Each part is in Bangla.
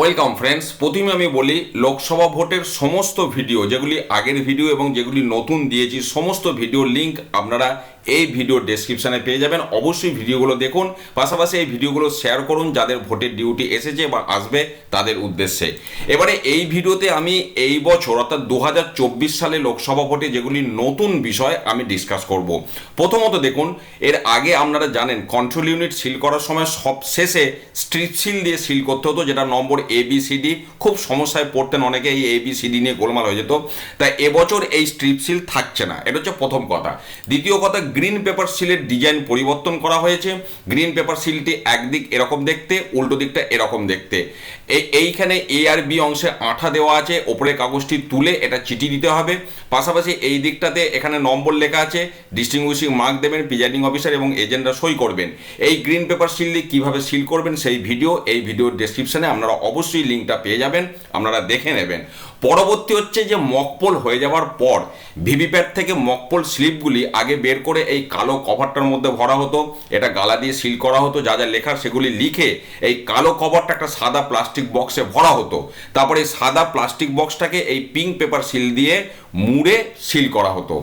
ওয়েলকাম ফ্রেন্ডস প্রথমে আমি বলি, লোকসভা ভোটের সমস্ত ভিডিও, যেগুলি আগের ভিডিও এবং যেগুলি নতুন দিয়েছি, সমস্ত ভিডিও লিংক আপনারা এই ভিডিও ডেসক্রিপশানে পেয়ে যাবেন। অবশ্যই ভিডিওগুলো দেখুন, পাশাপাশি এই ভিডিওগুলো শেয়ার করুন যাদের ভোটের ডিউটি এসেছে বা আসবে তাদের উদ্দেশ্যে। এবারে এই ভিডিওতে আমি এই বছর, অর্থাৎ দু হাজার চব্বিশ সালে লোকসভা ভোটে যেগুলি নতুন বিষয় আমি ডিসকাস করব। প্রথমত দেখুন, এর আগে আপনারা জানেন কন্ট্রোল ইউনিট সিল করার সময় সব শেষে স্ট্রিপ সিল দিয়ে সিল করতে হতো, যেটা নম্বর এ বি সি ডি খুব সমস্যায় পড়তেন অনেকে, এই এ বি সি ডি নিয়ে গোলমাল হয়ে যেত। তাই এবছর এই স্ট্রিপ সিল থাকছে না। এটা হচ্ছে প্রথম কথা। দ্বিতীয় কথা গ্রিন পেপার সিলের ডিজাইন পরিবর্তন করা হয়েছে। গ্রিন পেপার সিলটি একদিক এরকম দেখতে, উল্টো দিকটা এরকম দেখতে। এই, এইখানে এ আর বি অংশে আঠা দেওয়া আছে ওপরে কাগজটি তুলে এটা চিঠি দিতে হবে। পাশাপাশি এই দিকটাতে এখানে নম্বর লেখা আছে ডিস্টিংগুইশিং মার্ক দেবেন প্রিজাইডিং অফিসার এবং এজেন্টরা সই করবেন। এই গ্রিন পেপার সিল দিয়ে কীভাবে সিল করবেন সেই ভিডিও এই ভিডিওর ডেসক্রিপশনে আপনারা অবশ্যই লিঙ্কটা পেয়ে যাবেন, আপনারা দেখে নেবেন। পরবর্তী হচ্ছে যে মকপোল হয়ে যাওয়ার পর ভিভিপ্যাট থেকে মকপোল স্লিপগুলি আগে বের করে এই কালো কভারটার মধ্যে ভরা হতো, এটা গালা দিয়ে সিল করা হতো, যা যা লেখার সেগুলি লিখে এই কালো কভারটা একটা সাদা প্লাস্টিক বক্সে ভরা হতো। তারপরে সাদা প্লাস্টিক বক্সটাকে এই পিঙ্ক পেপার সিল দিয়ে মুড়ে সিল করা হতো।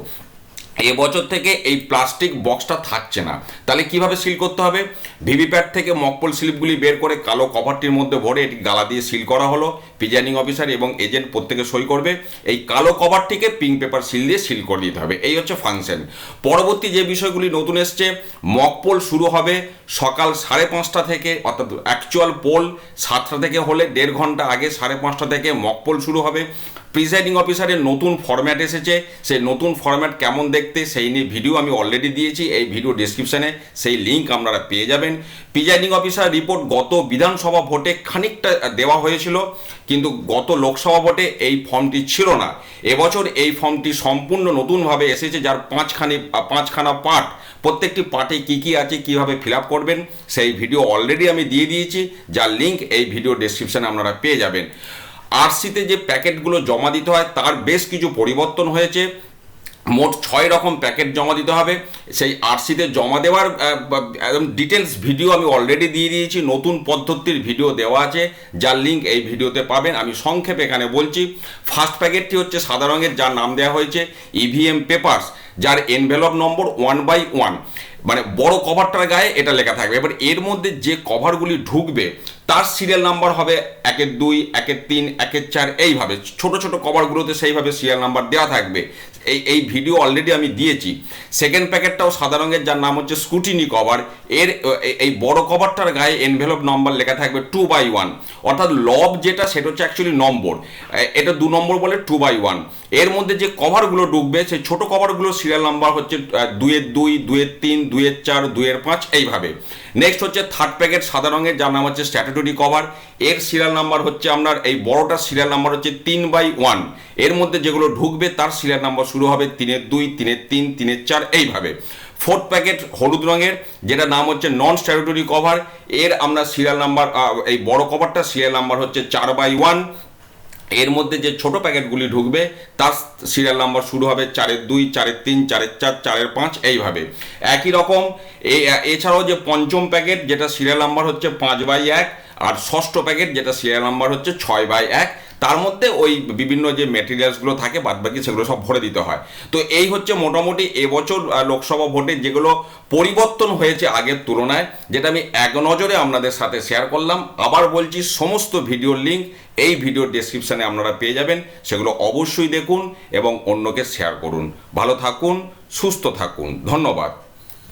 এবছর থেকে এই প্লাস্টিক বক্সটা থাকছে না। তাহলে কীভাবে সিল করতে হবে? ভিভিপ্যাট থেকে মকপল স্লিপগুলি বের করে কালো কভারটির মধ্যে ভরে এটি গালা দিয়ে সিল করা হলো। প্রিজাইনিং অফিসার এবং এজেন্ট প্রত্যেকে সই করবে। এই কালো কভারটিকে পিঙ্ক পেপার সিল দিয়ে সিল করে দিতে হবে। এই হচ্ছে ফাংশন। পরবর্তী যে বিষয়গুলি নতুন এসছে, মকপোল শুরু হবে সকাল সাড়ে পাঁচটা থেকে, অর্থাৎ অ্যাকচুয়াল পোল সাতটা থেকে হলে, দেড় ঘণ্টা আগে সাড়ে পাঁচটা থেকে মকপোল শুরু হবে। প্রিসাইডিং অফিসারের নতুন ফরম্যাট এসেছে। সেই নতুন ফরম্যাট কেমন দেখতে সেই নিয়ে ভিডিও আমি অলরেডি দিয়েছি। এই ভিডিও ডিসক্রিপশানে সেই লিঙ্ক আপনারা পেয়ে যাবেন। প্রিজাইডিং অফিসার রিপোর্ট গত বিধানসভা ভোটে খানিকটা দেওয়া হয়েছিল। কিন্তু গত লোকসভা ভোটে এই ফর্মটি ছিল না। এবছর এই ফর্মটি সম্পূর্ণ নতুনভাবে এসেছে, যার পাঁচখানি পাঁচখানা পার্ট প্রত্যেকটি পার্টে কী কী আছে, কীভাবে ফিল আপ করবেন, সেই ভিডিও অলরেডি আমি দিয়ে দিয়েছি। যার লিঙ্ক এই ভিডিও ডিসক্রিপশানে আপনারা পেয়ে যাবেন। আরসিতে যে প্যাকেটগুলো জমা দিতে হয়, তার বেশ কিছু পরিবর্তন হয়েছে। মোট ছয় রকম প্যাকেট জমা দিতে হবে। সেই আরসিতে জমা দেওয়ার একদম ডিটেলস ভিডিও আমি অলরেডি দিয়ে দিয়েছি। নতুন পদ্ধতির ভিডিও দেওয়া আছে, যার লিঙ্ক এই ভিডিওতে পাবেন। আমি সংক্ষেপে এখানে বলছি ফার্স্ট প্যাকেটটি হচ্ছে সাদা রঙের, যার নাম দেওয়া হয়েছে ইভিএম পেপার্স যার envelope number one by one মানে বড় কভারটার গায়ে এটা লেখা থাকবে। এবার এর মধ্যে যে কভারগুলি ঢুকবে তার সিরিয়াল নাম্বার হবে একের দুই, একের তিন, একের চার, এইভাবে। ছোট ছোট কভারগুলোতে সেইভাবে সিরিয়াল নাম্বার দেওয়া থাকবে। এই এই ভিডিও অলরেডি আমি দিয়েছি। সেকেন্ড প্যাকেটটাও সাদা রঙের, যার নাম হচ্ছে স্কুটিনি কভার এর এই বড় কভারটার গায়ে এনভেলপ নম্বর লেখা থাকবে টু বাই ওয়ান অর্থাৎ লব যেটা, সেটা হচ্ছে অ্যাকচুয়ালি নম্বর। এটা দু নম্বর বলে টু বাই ওয়ানের মধ্যে যে কভারগুলো ঢুকবে, সেই ছোট কভারগুলো সিরিয়াল নাম্বার হচ্ছে দুয়ের দুই দুয়ের তিন দুয়ের চার দুয়ের পাঁচ, এইভাবে। নেক্সট হচ্ছে থার্ড প্যাকেট সাদা রঙের, যার নাম হচ্ছে স্ট্যাটুটরি কভার এর সিরিয়াল নাম্বার হচ্ছে আপনার এই বড়টার সিরিয়াল নাম্বার হচ্ছে তিন বাই ওয়ানের মধ্যে যেগুলো ঢুকবে, তার সিরিয়াল নাম্বার শুরু হবে তিনের দুই, তিনের তিন, তিনের চার, এইভাবে। ফোর্থ প্যাকেট হলুদ রঙের, যেটা নাম হচ্ছে নন স্ট্যাটুটরি কভার এর আমরা সিরিয়াল নাম্বার এই বড় কভারটা সিরিয়াল নাম্বার হচ্ছে চার বাই ওয়ানের মধ্যে যে ছোট প্যাকেটগুলি ঢুকবে, তার সিরিয়াল নাম্বার শুরু হবে চারের দুই, চারের তিন, চারের চার, চারের পাঁচ, এইভাবে। একই রকম এছাড়াও যে পঞ্চম প্যাকেট যেটা সিরিয়াল নাম্বার হচ্ছে পাঁচ বাই এক আর ষষ্ঠ প্যাকেট যেটা সিরিয়াল নাম্বার হচ্ছে ছয় বাই এক, তার মধ্যে ওই বিভিন্ন যে মেটেরিয়ালসগুলো থাকে, বাদবাকি সেগুলো সব ভরে দিতে হয়। তো এই হচ্ছে মোটামুটি এবছর লোকসভা ভোটে যেগুলো পরিবর্তন হয়েছে আগের তুলনায়, যেটা আমি এক নজরে আপনাদের সাথে শেয়ার করলাম। আবার বলছি, সমস্ত ভিডিওর লিঙ্ক এই ভিডিওর ডেসক্রিপশানে আপনারা পেয়ে যাবেন। সেগুলো অবশ্যই দেখুন এবং অন্যকে শেয়ার করুন। ভালো থাকুন, সুস্থ থাকুন। ধন্যবাদ।